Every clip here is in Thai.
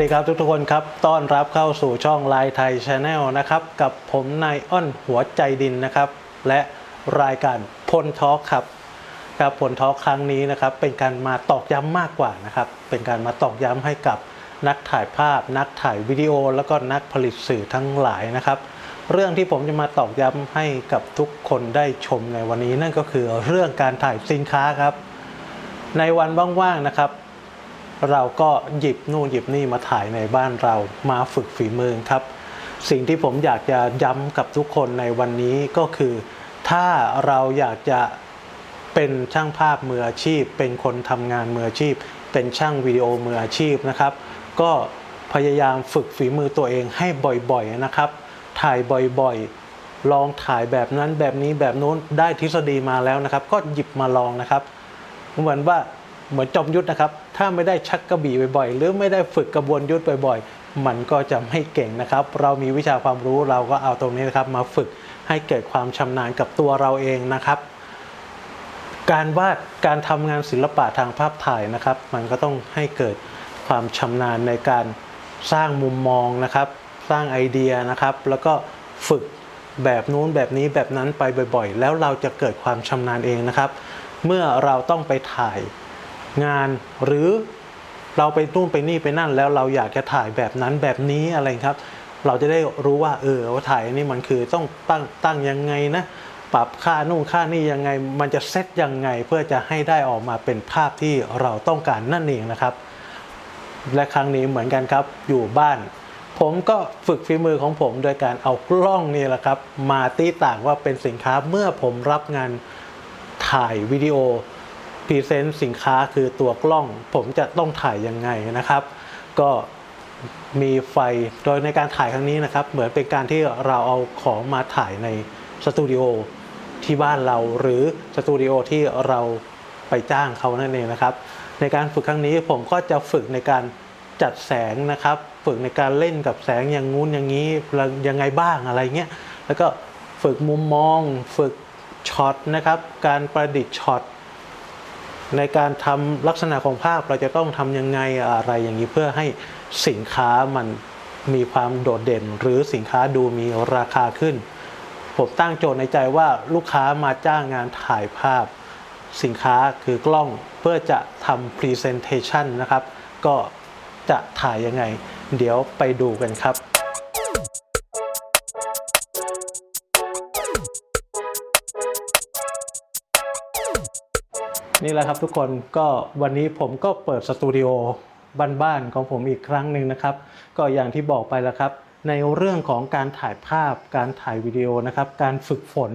สวัสดีครับทุกๆคนครับ ต้อนรับเข้าสู่ช่องไลน์ไทยชาแนลนะครับ กับผมนายอ้อนหัวใจดินนะครับ และรายการพลทอกครับครับผลทอกครั้งนี้นะครับ เป็นการมาตอกย้ำมากกว่านะครับ เป็นการมาตอกย้ำให้กับนักถ่ายภาพ นักถ่ายวิดีโอ แล้วก็นักผลิตสื่อทั้งหลายนะครับ เรื่องที่ผมจะมาตอกย้ำให้กับทุกคนได้ชมในวันนี้นั่นก็คือเรื่องการถ่ายสินค้าครับ ในวันว่างๆนะครับ เราก็หยิบนู่นหยิบนี่มาถ่ายในบ้านเรามาฝึกฝีมือครับ สิ่งที่ผมอยากจะย้ำกับทุกคนในวันนี้ก็คือ ถ้าเราอยากจะเป็นช่างภาพมืออาชีพ เป็นคนทำงานมืออาชีพ เป็นช่างวิดีโอมืออาชีพนะครับ ก็พยายามฝึกฝีมือตัวเองให้บ่อยๆนะครับ ถ่ายบ่อยๆ ลองถ่ายแบบนั้นแบบนี้แบบนู้นได้ทฤษฎีมาแล้วนะครับ ก็หยิบมาลองนะครับเหมือนว่า เหมือนจอมยุทธนะครับ ถ้าไม่ได้ชักกระบี่บ่อยๆ หรือไม่ได้ฝึกกระบวนยุทธบ่อยๆ มันก็จะไม่เก่งนะครับ เรามีวิชาความรู้เราก็เอาตรงนี้นะครับ มาฝึกให้เกิดความชำนาญกับตัวเราเองนะครับ การวาดการทำงานศิลปะทางภาพถ่ายนะครับ มันก็ต้องให้เกิดความชำนาญในการสร้างมุมมองนะครับ สร้างไอเดียนะครับ แล้วก็ฝึกแบบนู้นแบบนี้แบบนั้นไปบ่อยๆ แล้วเราจะเกิดความชำนาญเองนะครับ เมื่อเราต้องไปถ่าย งานหรือเราไปนู่นไปนี่ไปนั่นแล้วเราอยากจะถ่ายแบบนั้นแบบนี้อะไรครับ เราจะได้รู้ว่าเออว่าถ่ายนี่มันคือต้องตั้งตั้งยังไงนะปรับค่านู่นค่านี่ยังไง มันจะเซตยังไงเพื่อจะให้ได้ออกมาเป็นภาพที่เราต้องการนั่นเองนะครับ และครั้งนี้เหมือนกันครับอยู่บ้าน ผมก็ฝึกฝีมือของผมโดยการเอากล้องนี่แหละครับ มาตีต่างว่าเป็นสินค้าเมื่อผมรับงานถ่ายวิดีโอ พรีเซนต์สินค้าคือตัวกล้อง ผมจะต้องถ่ายยังไงนะครับ ก็มีไฟโดยในการถ่ายครั้งนี้นะครับ เหมือนเป็นการที่เราเอาของมาถ่ายในสตูดิโอที่บ้านเราหรือสตูดิโอที่เราไปจ้างเขานั่นเองนะครับ ในการฝึกครั้งนี้ผมก็จะฝึกในการจัดแสงนะครับ ฝึกในการเล่นกับแสงอย่างงู้นอย่างนี้ยังไงบ้างอะไรเงี้ยแล้วก็ฝึกมุมมอง ฝึกช็อตนะครับ การประดิษฐ์ช็อต ในการทำลักษณะของภาพเราจะต้องทำยังไงอะไรอย่างนี้เพื่อให้สินค้ามันมีความโดดเด่น หรือสินค้าดูมีราคาขึ้น ผมตั้งโจทย์ในใจว่าลูกค้ามาจ้างงานถ่ายภาพ สินค้าคือกล้องเพื่อจะทำ Presentation นะครับ ก็จะถ่ายยังไง เดี๋ยวไปดูกันครับ นี่แหละครับทุกคนก็วันนี้ผมก็เปิดสตูดิโอบ้านๆของผมอีกครั้งหนึ่งนะครับ ก็อย่างที่บอกไปแล้วครับ ในเรื่องของการถ่ายภาพ การถ่ายวิดีโอนะครับ การฝึกฝน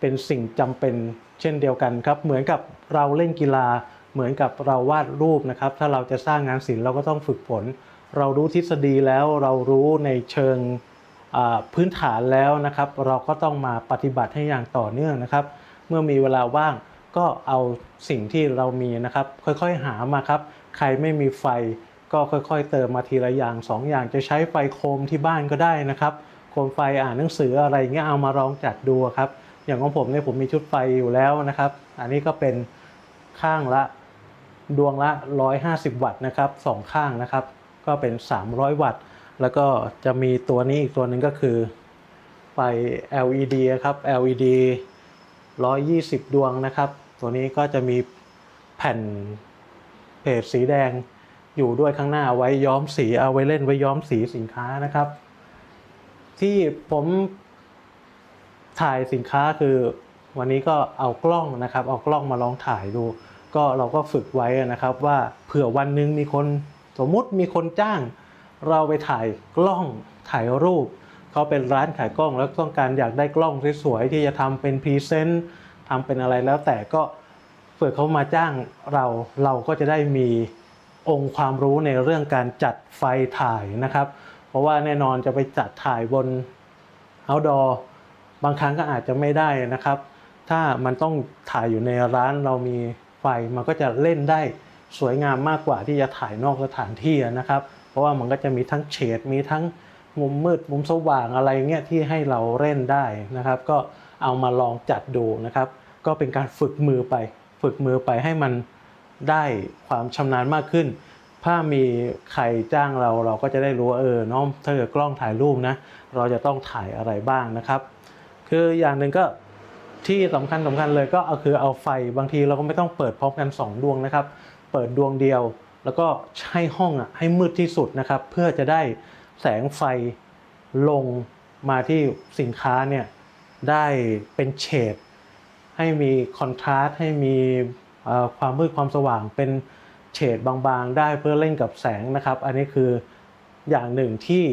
เป็นสิ่งจำเป็นเช่นเดียวกันครับ เหมือนกับเราเล่นกีฬา เหมือนกับเราวาดรูปนะครับ ถ้าเราจะสร้างงานศิลป์เราก็ต้องฝึกฝน เรารู้ทฤษฎีแล้วเรารู้ในเชิงพื้นฐานแล้วนะครับ เราก็ต้องมาปฏิบัติให้อย่างต่อเนื่องนะครับ เมื่อมีเวลาว่าง ก็เอาสิ่งที่เรามีนะครับ ค่อยๆหามาครับ ใครไม่มีไฟก็ค่อยๆ เติมมาทีละอย่างสองอย่างจะใช้ไฟโคมที่บ้านก็ได้นะครับโคมไฟอ่านหนังสืออะไรเงี้ยเอามาลองจัดดูครับ อย่างของผมเนี่ยผมมีชุดไฟอยู่แล้วนะครับ อันนี้ก็เป็นข้างละดวงละ 150 วัตต์นะครับสองข้างนะครับ ก็เป็น 300 วัตต์ แล้วก็จะมีตัวนี้อีกตัวหนึ่งก็คือไฟ LED ครับ LED 120 ดวงนะครับ ตัวนี้ก็จะมีแผ่นเพจสีแดงอยู่ด้วยข้างหน้าไว้ย้อมสีเอาไว้เล่นไว้ย้อมสีสินค้านะครับ ที่ผมถ่ายสินค้าคือวันนี้ก็เอากล้องนะครับ เอากล้องมาลองถ่ายดู ก็เราก็ฝึกไว้นะครับ ว่าเผื่อวันหนึงมีคนสมมุติมีคนจ้าง เราไปถ่ายกล้องถ่ายรูป เขาเป็นร้านขายกล้องแล้วต้องการอยากได้กล้องสวยๆที่จะทำเป็นพรีเซนต์ทำเป็นอะไรแล้วแต่ก็เผื่อเขามาจ้างเราเราก็จะได้มีองค์ความรู้ในเรื่องการจัดไฟถ่ายนะครับ เพราะว่าแน่นอนจะไปจัดถ่ายบน outdoor บางครั้งก็อาจจะไม่ได้นะครับ ถ้ามันต้องถ่ายอยู่ในร้านเรามีไฟมันก็จะเล่นได้สวยงามมากกว่าที่จะถ่ายนอกสถานที่นะครับ เพราะว่ามันก็จะมีทั้งเฉดมีทั้ง มุมมืดมุมสว่างอะไรเงี้ยที่ให้เราเล่นได้นะครับ ก็เอามาลองจัดดูนะครับ ก็เป็นการฝึกมือไป ฝึกมือไปให้มันได้ความชำนาญมากขึ้น ถ้ามีใครจ้างเราเราก็จะได้รู้ว่าเออเน้องถ้าเกิดกล้องถ่ายรูปนะ เราจะต้องถ่ายอะไรบ้างนะครับ คืออย่างหนึ่งก็ที่สำคัญสำคัญเลยก็เอาคือเอาไฟบางทีเราก็ไม่ต้องเปิดพร้อมกัน 2 ดวงนะครับ เปิดดวงเดียว แล้วก็ให้ห้องอะให้มืดที่สุดนะครับ เพื่อจะได้ แสงไฟลงมาที่สินค้าเนี่ยได้เป็นเฉดให้มีคอนทราสต์ให้มีความมืดความสว่างเป็นเฉดบางๆ ได้เพื่อเล่นกับแสงนะครับ อันนี้คืออย่างหนึ่งที่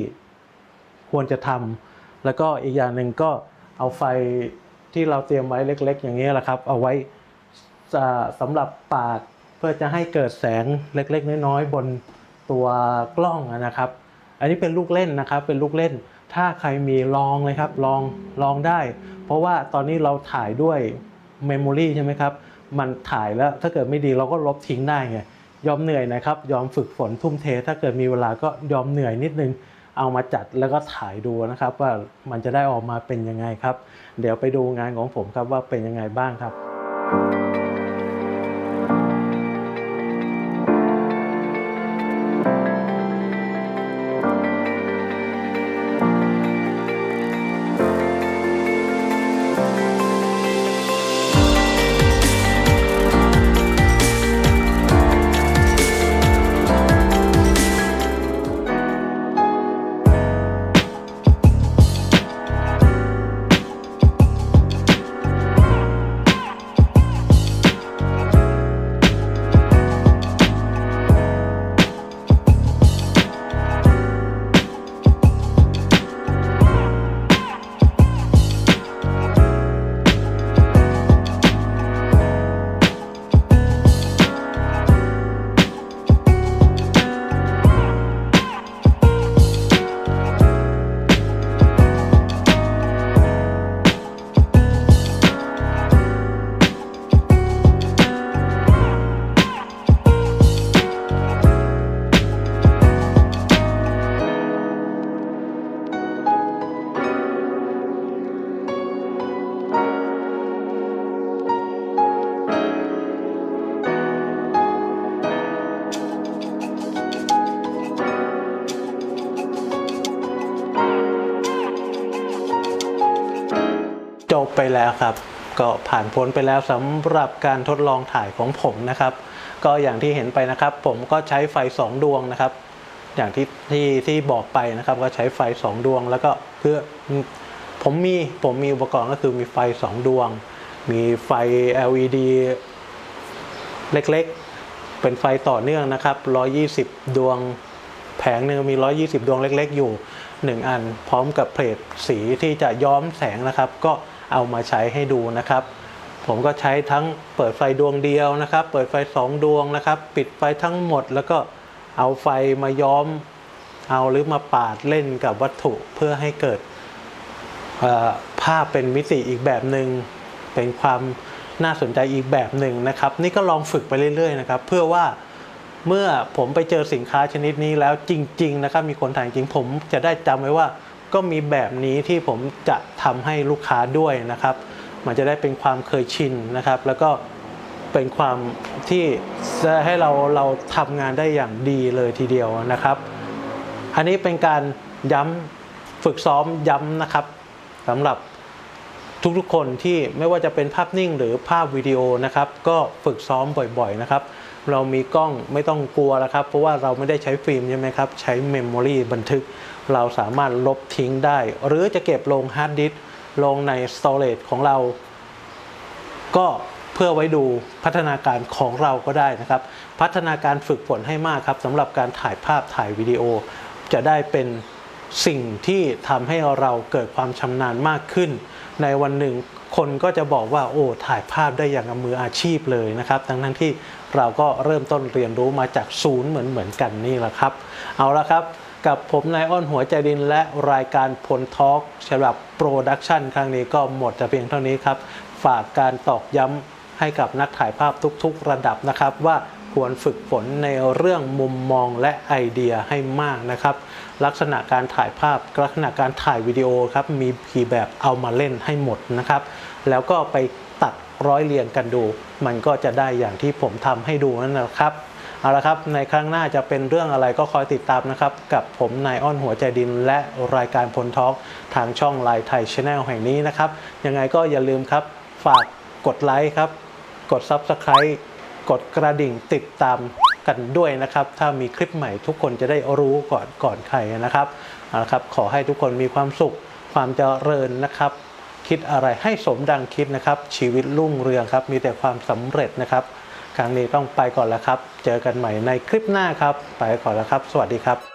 ควรจะทำแล้วก็อีกอย่างหนึ่งก็เอาไฟที่เราเตรียมไว้เล็ก ๆ อย่างนี้แหละครับ เอาไว้สำหรับปาดเพื่อจะให้เกิดแสงเล็ก ๆ น้อยๆบนตัวกล้องนะครับ อันนี้เป็นลูกเล่นนะครับ เป็นลูกเล่น ถ้าใครมีลองเลยครับ ลอง ลองได้ เพราะว่าตอนนี้เราถ่ายด้วยเมมโมรีใช่ไหมครับ มันถ่ายแล้วถ้าเกิดไม่ดีเราก็ลบทิ้งได้ไง ยอมเหนื่อยนะครับ ยอมฝึกฝนทุ่มเท ถ้าเกิดมีเวลาก็ยอมเหนื่อยนิดนึง เอามาจัดแล้วก็ถ่ายดูนะครับ ว่ามันจะได้ออกมาเป็นยังไงครับ เดี๋ยวไปดูงานของผมครับว่าเป็นยังไงบ้างครับ จบไปแล้วครับ ก็ผ่านพ้นไปแล้วสำหรับการทดลองถ่ายของผมนะครับ ก็อย่างที่เห็นไปนะครับ ผมก็ใช้ไฟ 2 ดวงนะครับ อย่างที่ที่ที่บอกไปนะครับ ก็ใช้ไฟ 2 ดวง แล้วก็เพื่อผมมีผมมีอุปกรณ์ก็คือมีไฟ 2 ดวง มีไฟ LED เล็กๆ เป็นไฟต่อเนื่องนะครับ 120 ดวงแผงหนึ่งมี 120 ดวงเล็ก ๆ อยู่ 1 อัน พร้อมกับเพลทสีที่จะย้อมแสงนะครับ ก็ เอามาใช้ให้ดูนะครับ ผมก็ใช้ทั้งเปิดไฟดวงเดียวนะครับ เปิดไฟ2ดวงนะครับ ปิดไฟทั้งหมดแล้วก็เอาไฟมาย้อม เอาหรือมาปาดเล่นกับวัตถุเพื่อให้เกิดภาพเป็นมิติอีกแบบหนึง่งเป็นความน่าสนใจอีกแบบหนึ่งนะครับ นี่ก็ลองฝึกไปเรื่อยๆนะครับ เพื่อว่าเมื่อผมไปเจอสินค้าชนิดนี้แล้วจริง ๆ นะครับ มีคนถ่ายจริงผมจะได้จำไว้ว่า ก็มีแบบนี้ที่ผมจะทำให้ลูกค้าด้วยนะครับ มันจะได้เป็นความเคยชินนะครับ แล้วก็เป็นความที่จะให้เราเราทำงานได้อย่างดีเลยทีเดียวนะครับ อันนี้เป็นการย้ำฝึกซ้อมย้ำนะครับสำหรับทุกๆคนที่ไม่ว่าจะเป็นภาพนิ่งหรือภาพวิดีโอนะครับ ก็ฝึกซ้อมบ่อยๆนะครับ เรามีกล้องไม่ต้องกลัวแล้วครับ เพราะว่าเราไม่ได้ใช้ฟิล์มใช่ไหมครับ ใช้เมมโมรีบันทึก เราสามารถลบทิ้งได้ หรือจะเก็บลงฮาร์ดดิสก์ลงในสโตรเรจของเรา ก็เพื่อไว้ดูพัฒนาการของเราก็ได้นะครับ พัฒนาการฝึกฝนให้มากครับสำหรับการถ่ายภาพถ่ายวิดีโอ จะได้เป็นสิ่งที่ทำให้เราเกิดความชำนาญมากขึ้น ในวันหนึ่งคนก็จะบอกว่าโอ้ถ่ายภาพได้อย่างมืออาชีพเลยนะครับ ทั้งทั้งที่ เราก็เริ่มต้นเรียนรู้มาจากศูนย์เหมือนเหมือนๆกันนี่แหละครับ เอาละครับกับผมนายอ้นหัวใจดินและรายการพลทอล์กฉบับโปรดักชันครั้งนี้ก็หมดแต่เพียงเท่านี้ครับ ฝากการตอกย้ำให้กับนักถ่ายภาพทุกๆ ระดับนะครับ ว่าควรฝึกฝนในเรื่องมุมมองและไอเดียให้มากนะครับ ลักษณะการถ่ายภาพลักษณะการถ่ายวิดีโอครับมีกี่แบบเอามาเล่นให้หมดนะครับ แล้วก็ไป ร้อยเรียงกันดู มันก็จะได้อย่างที่ผมทำให้ดูนั่นแหละครับเอาละครับ ในครั้งหน้าจะเป็นเรื่องอะไรก็คอยติดตามนะครับ กับผมนายอ้อนหัวใจดิน และรายการพลทอล์กทางช่องไลน์ไทยชแนลแห่งนี้นะครับ ยังไงก็อย่าลืมครับ ฝากกดไลค์ครับ กด Subscribe กดกระดิ่งติดตามกันด้วยนะครับ ถ้ามีคลิปใหม่ทุกคนจะได้รู้ก่อนก่อนใครนะครับเอาละครับ ขอให้ทุกคนมีความสุขความเจริญนะครับ คิดอะไรให้สมดังคิดนะครับ ชีวิตรุ่งเรืองครับ มีแต่ความสำเร็จนะครับ ครั้งนี้ต้องไปก่อนแล้วครับ เจอกันใหม่ในคลิปหน้าครับ ไปก่อนแล้วครับ สวัสดีครับ